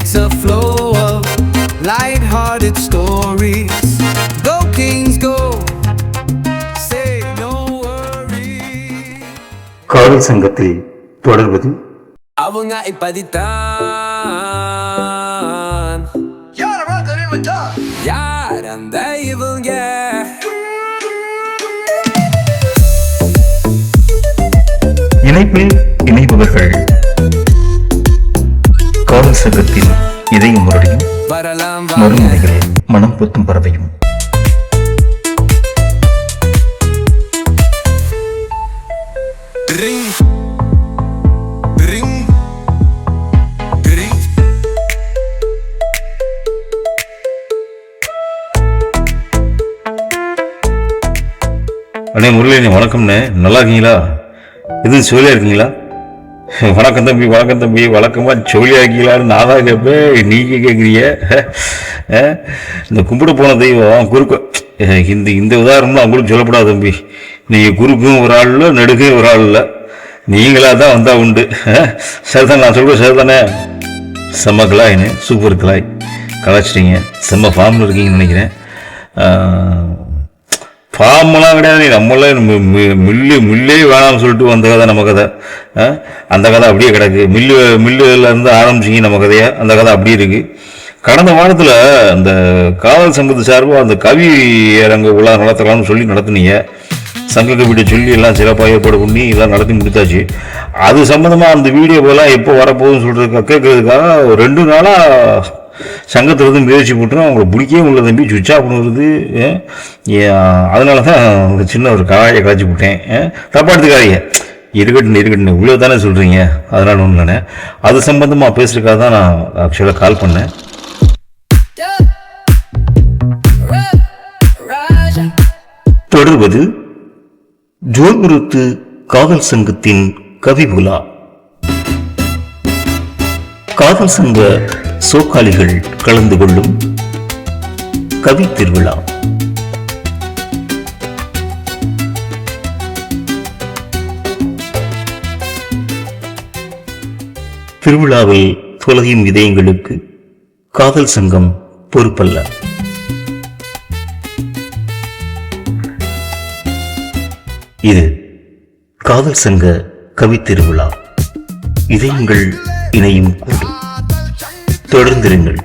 a flow of light-hearted stories. Go Kings, go. Say no worries. காதல் சங்கத்தில் தொடர்வது அவங்க இப்படித்தான் யார் அந்த இவங்க இணைப்பில் இணைபவர்கள் காதல் சங்கத்தில் இதயம் முரடியும் மறுமுனைகளில் மனம் பொத்தும் பறவையும் Ring. Ring. Ring. அண்ணே முரளிண்ணே வணக்கம்ண்ணே நல்லா இருக்கீங்களா எதுவும் சொல்லியா இருக்கீங்களா வணக்கம் தம்பி வணக்கம் தம்பி. வழக்கமாக சொல்லியா ஆக்கிலான்னு நான் தான் கேட்பேன் நீங்க கேட்குறீங்க இந்த கும்பிட போன தெய்வம் குறுக்க. இந்த இந்த உதாரணம்லாம் அவங்களுக்கு சொல்லப்படாது தம்பி. நீங்கள் குறுக்கும் ஒரு ஆள் இல்லை நெடுக்கும் ஒரு ஆள் இல்லை. நீங்களாக தான் வந்தால் உண்டு. அஹ், சரிதான்? நான் சொல்கிறேன் சரிதானே? செம்ம கிளாயின்னு சூப்பர் கிளாய் கலாச்சிட்டீங்க செம்ம ஃபார்மில் இருக்கீங்கன்னு நினைக்கிறேன். ஃபார்ம்லாம் கிடையாது. நீ மி- மி- மில்லு மில்லே வேணாம்னு சொல்லிட்டு வந்த கதை நம்ம கதை. அந்த கதை அப்படியே கிடக்கு. மில்லு மில்லுலேருந்து ஆரம்பிச்சிங்க நம்ம கதையை. அந்த கதை அப்படியே இருக்குது கடந்த வாரத்தில் அந்த காவல் சங்கத்து சார்பாக அந்த கவி அரங்க விழா நடத்தலாம்னு சொல்லி நடத்துனீங்க. சங்க கவிட்ட சொல்லி எல்லாம் சிறப்பாக ஏற்பாடு பண்ணி எல்லாம் நடத்தி முடித்தாச்சு அது சம்மந்தமாக அந்த வீடியோவெல்லாம் எப்போ வரப்போகுதுன்னு சொல்கிறதுக்காக கேட்கறதுக்காக ரெண்டு நாளாக சங்கத்தில் இருந்து முயற்சி போட்டுரும் அவங்கள பிடிக்கவே முடியல தம்பி. சுவிட்ச் ஆஃப் பண்ணுறது அதனால தான் ஒரு சின்ன ஒரு காயை காய்ச்சி போட்டேன் தப்பா எடுத்துக்காதீங்க. இருக்கட்டும் இருக்கட்டும். இவ்வளோ தானே சொல்கிறீங்க அதனால் ஒன்று நானே அது சம்பந்தமாக பேசுகிறக்காக தான் நான் ஆக்சுவலாக கால் பண்ணேன். தொடர்வது ஜோகுருத்து காதல் சங்கத்தின் கவிபுலா. காதல் சங்க சோக்காளிகள் கலந்து கொள்ளும் கவி திருவிழா. திருவிழாவில் தொலகின் இதயங்களுக்கு காதல் சங்கம் பொறுப்பல்ல. இது காதல் சங்க கவி திருவிழா. இதயங்கள் இணையும் கூடும் தொடர்ந்திருங்கள்.